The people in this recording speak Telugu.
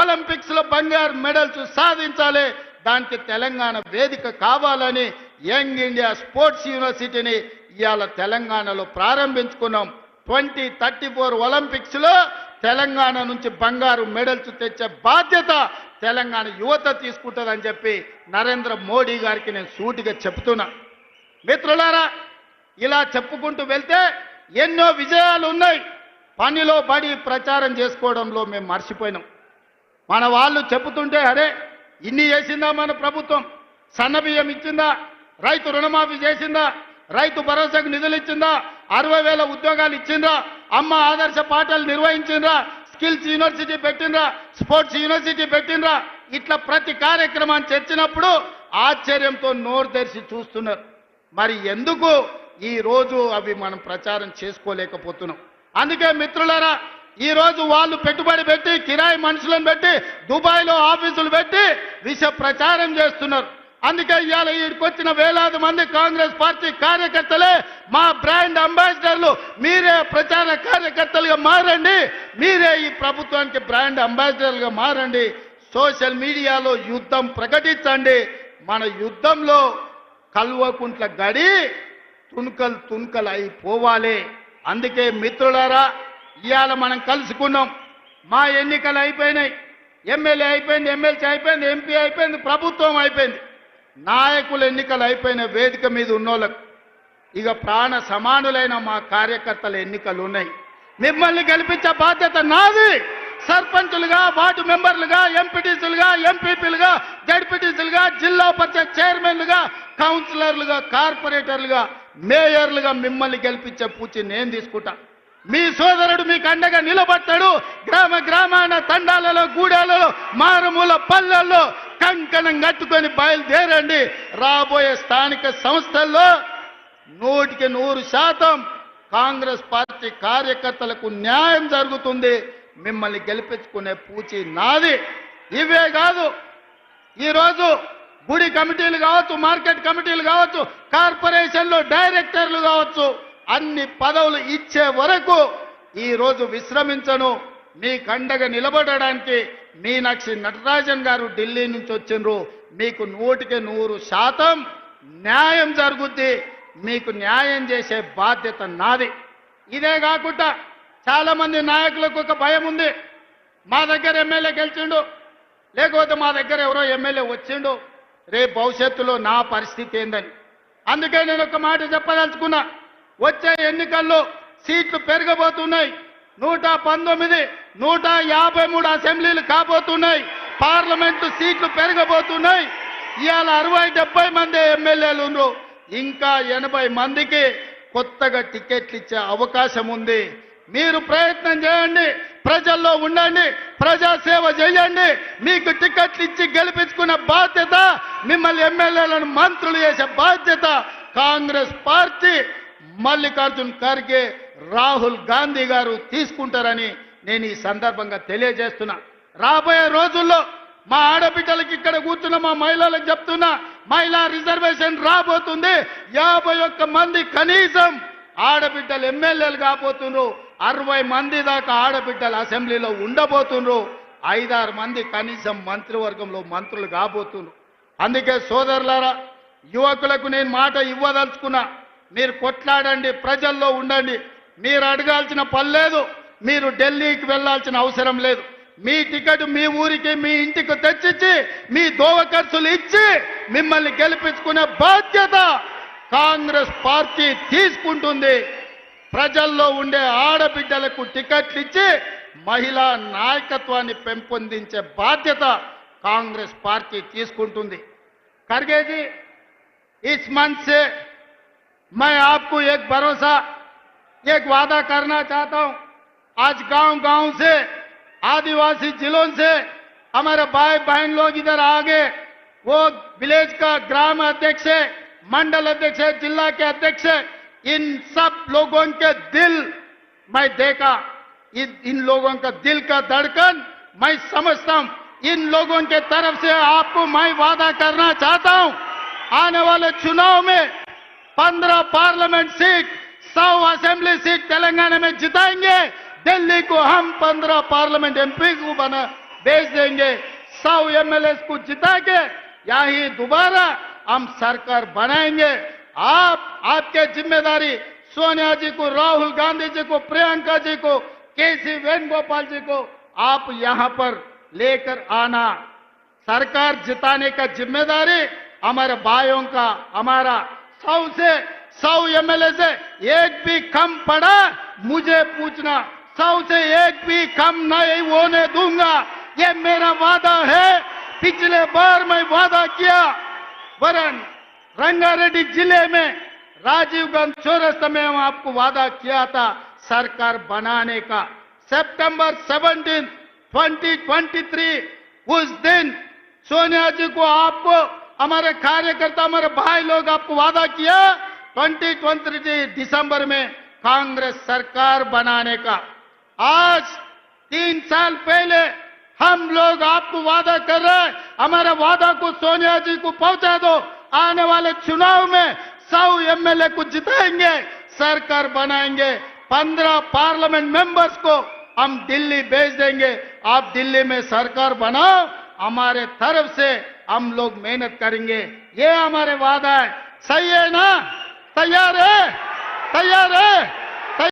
ఒలింపిక్స్లో బంగారు మెడల్స్ సాధించాలి. దానికి తెలంగాణ వేదిక కావాలని యంగ్ ఇండియా స్పోర్ట్స్ యూనివర్సిటీని ఇవాళ తెలంగాణలో ప్రారంభించుకున్నాం. ట్వంటీ థర్టీ ఫోర్ ఒలింపిక్స్లో తెలంగాణ నుంచి బంగారు మెడల్స్ తెచ్చే బాధ్యత తెలంగాణ యువత తీసుకుంటుందని చెప్పి నరేంద్ర మోడీ గారికి నేను సూటిగా చెప్తున్నా. మిత్రులారా ఇలా చెప్పుకుంటూ వెళ్తే ఎన్నో విజయాలు ఉన్నాయి. పనిలో పడి ప్రచారం చేసుకోవడంలో మేము మర్చిపోయినాం. మన వాళ్ళు చెబుతుంటే అరే ఇన్ని చేసిందా మన ప్రభుత్వం? సన్నబియ్యం ఇచ్చిందా? రైతు రుణమాఫీ చేసిందా? రైతు భరోసాకు నిధులు ఇచ్చిందా? అరవై వేల ఉద్యోగాలు ఇచ్చిందా? అమ్మ ఆదర్శ పాఠాలు నిర్వహించిందా? స్కిల్స్ యూనివర్సిటీ పెట్టిండ్రా స్పోర్ట్స్ యూనివర్సిటీ పెట్టిండ్రా ఇట్లా ప్రతి కార్యక్రమాన్ని చర్చినప్పుడు ఆశ్చర్యంతో నోరు తెరిచి చూస్తున్నారు. మరి ఎందుకు ఈ రోజు అవి మనం ప్రచారం చేసుకోలేకపోతున్నాం? అందుకే మిత్రులారా ఈ రోజు వాళ్ళు పెట్టుబడి పెట్టి కిరాయి మనుషులను పెట్టి దుబాయ్లో ఆఫీసులు పెట్టి విష ప్రచారం చేస్తున్నారు. అందుకే ఇవాళ వచ్చిన వేలాది మంది కాంగ్రెస్ పార్టీ కార్యకర్తలే మా బ్రాండ్ అంబాసిడర్లు మీరే ప్రచార కార్యకర్తలుగా మారండి మీరే ఈ ప్రభుత్వానికి బ్రాండ్ అంబాసిడర్లుగా మారండి. సోషల్ మీడియాలో యుద్ధం ప్రకటించండి. మన యుద్ధంలో కల్వకుంట్ల గడి తుణుకలు తుణుకలు అయిపోవాలి అందుకే మిత్రులారా ఇవాళ మనం కలుసుకున్నాం. మా ఎన్నికలు అయిపోయినాయి. ఎమ్మెల్యే అయిపోయింది ఎమ్మెల్సీ అయిపోయింది ఎంపీ అయిపోయింది ప్రభుత్వం అయిపోయింది. నాయకుల ఎన్నికలు అయిపోయిన వేదిక మీద ఉన్నోళ్ళకు ఇక ప్రాణ సమానులైన మా కార్యకర్తల ఎన్నికలు ఉన్నాయి. మిమ్మల్ని గెలిపించే బాధ్యత నాది. సర్పంచులుగా వార్డు మెంబర్లుగా ఎంపీటీసీలుగా ఎంపీపీలుగా జడ్పీటీసీలుగా జిల్లా పరిషత్ చైర్మన్లుగా కౌన్సిలర్లుగా కార్పొరేటర్లుగా మేయర్లుగా మిమ్మల్ని గెలిపించే పూచి నేను తీసుకుంటా. మీ సోదరుడు మీకు అండగా నిలబడతాడు. గ్రామ గ్రామాన తండాలలో గూడాలలో మారుమూల పల్లెల్లో కంకణం కట్టుకొని బయలుదేరండి. రాబోయే స్థానిక సంస్థల్లో నూటికి నూరు శాతం కాంగ్రెస్ పార్టీ కార్యకర్తలకు న్యాయం జరుగుతుంది. మిమ్మల్ని గెలిపించుకునే పూచి నాది. ఇవే కాదు ఈరోజు గుడి కమిటీలు కావచ్చు మార్కెట్ కమిటీలు కావచ్చు కార్పొరేషన్లు డైరెక్టర్లు కావచ్చు అన్ని పదవులు ఇచ్చే వరకు ఈరోజు విశ్రమించను. మీ కండగా నిలబడడానికి మీనాక్షి నటరాజన్ గారు ఢిల్లీ నుంచి వచ్చిండ్రు. మీకు నూటికి నూరు శాతం న్యాయం జరుగుద్ది. మీకు న్యాయం చేసే బాధ్యత నాది. ఇదే కాకుండా చాలామంది నాయకులకు ఒక భయం ఉంది. మా దగ్గర ఎమ్మెల్యే గెలిచిండు. లేకపోతే మా దగ్గర ఎవరో ఎమ్మెల్యే వచ్చిండు. రేపు భవిష్యత్తులో నా పరిస్థితి ఏందని. అందుకే నేను ఒక మాట చెప్పదలుచుకున్నా. వచ్చే ఎన్నికల్లో సీట్లు పెరగబోతున్నాయి నూట పంతొమ్మిది నూట యాభై మూడు అసెంబ్లీలు కాబోతున్నాయి. పార్లమెంటు సీట్లు పెరగబోతున్నాయి ఇవాళ అరవై డెబ్బై మంది ఎమ్మెల్యేలు ఉన్నారు. ఇంకా ఎనభై మందికి కొత్తగా టికెట్లు ఇచ్చే అవకాశం ఉంది. మీరు ప్రయత్నం చేయండి ప్రజల్లో ఉండండి ప్రజాసేవ చేయండి. మీకు టికెట్లు ఇచ్చి గెలిపించుకున్న బాధ్యత మిమ్మల్ని ఎమ్మెల్యేలను మంత్రులు చేసే బాధ్యత కాంగ్రెస్ పార్టీ మల్లికార్జున్ ఖర్గే రాహుల్ గాంధీ గారు తీసుకుంటారని నేను ఈ సందర్భంగా తెలియజేస్తున్నా. రాబోయే రోజుల్లో మా ఆడబిడ్డలకి ఇక్కడ కూర్చున్న మా మహిళలకు చెప్తున్నా మహిళా రిజర్వేషన్ రాబోతుంది. యాభై ఒక్క మంది కనీసం ఆడబిడ్డలు ఎమ్మెల్యేలు కాబోతున్నారు అరవై మంది దాకా ఆడబిడ్డలు అసెంబ్లీలో ఉండబోతున్నారు ఐదారు మంది కనీసం మంత్రివర్గంలో మంత్రులు కాబోతున్నారు అందుకే సోదరులారా యువకులకు నేను మాట ఇవ్వదలుచుకున్నా. మీరు కొట్లాడండి ప్రజల్లో ఉండండి. మీరు అడగాల్సిన పని లేదు మీరు ఢిల్లీకి వెళ్ళాల్సిన అవసరం లేదు. మీ టికెట్ మీ ఊరికి మీ ఇంటికి తెచ్చిచ్చి మీ దోవ ఖర్చులు ఇచ్చి మిమ్మల్ని గెలిపించుకునే బాధ్యత కాంగ్రెస్ పార్టీ తీసుకుంటుంది. ప్రజల్లో ఉండే ఆడబిడ్డలకు టికెట్లు ఇచ్చి మహిళా నాయకత్వాన్ని పెంపొందించే బాధ్యత కాంగ్రెస్ పార్టీ తీసుకుంటుంది. ఖర్గేజీ ఇస్మన్సే मैं आपको एक भरोसा एक वादा करना चाहता हूँ। आज गाँव गाँव से आदिवासी जिलों से हमारे भाई बहन लोग इधर आ गए। वो विलेज का ग्राम अध्यक्ष है मंडल अध्यक्ष है जिला के अध्यक्ष है। इन सब लोगों के दिल मैं देखा। इन, इन लोगों का दिल का धड़कन मैं समझता हूँ। इन लोगों के तरफ़ से आपको मैं वादा करना चाहता हूँ। आने वाले चुनाव में पंद्रह पार्लियामेंट सीट, सौ असेंबली सीट तेलंगाना में जिताएँगे। दिल्ली को हम पंद्रह पार्लियामेंट एमपी को बना भेज देंगे। सौ एमएलए को जिता के यही दोबारा हम सरकार बनाएँगे। आप, आपके ज़िम्मेदारी, सोनिया जी को, राहुल गांधी जी को, प्रियंका जी को, केसी वेणुगोपाल जी को आप यहाँ पर लेकर आना। सरकार जिताने का ज़िम्मेदारी हमारे भाइयों का, हमारा सौ से सौ एमएलए से एक भी कम पड़ा, मुझे पूछना। सौ से एक भी कम नहीं होने दूँगा। ये मेरा वादा है। पिछले बार मैं वादा किया। वरन रंगारेड्डी ज़िले में राजीव गांधी चौरस्ता में हम आपको वादा किया था सरकार बनाने का। सितंबर 17 2023 उस दिन सोनिया जी को आपको हमारे कार्यकर्ता, हमारे भाई लोग आपको वादा किया 2023 दिसंबर में कांग्रेस सरकार बनाने का। आज, तीन साल पहले, हम लोग आपको वादा कर रहे हैं, हमारे वादा को सोनिया जी को पहुँचा दो, आने वाले चुनाव में सौ एमएलए को जिताएँगे, सरकार बनाएँगे। पंद्रह पार्लियामेंट मेंबर्स को हम दिल्ली भेज देंगे। आप दिल्ली में सरकार बनाओ, हमारे तरफ़ से हम लोग मेहनत करेंगे। ये हमारे वादा है। सही है ना? तैयार है? तैयार है?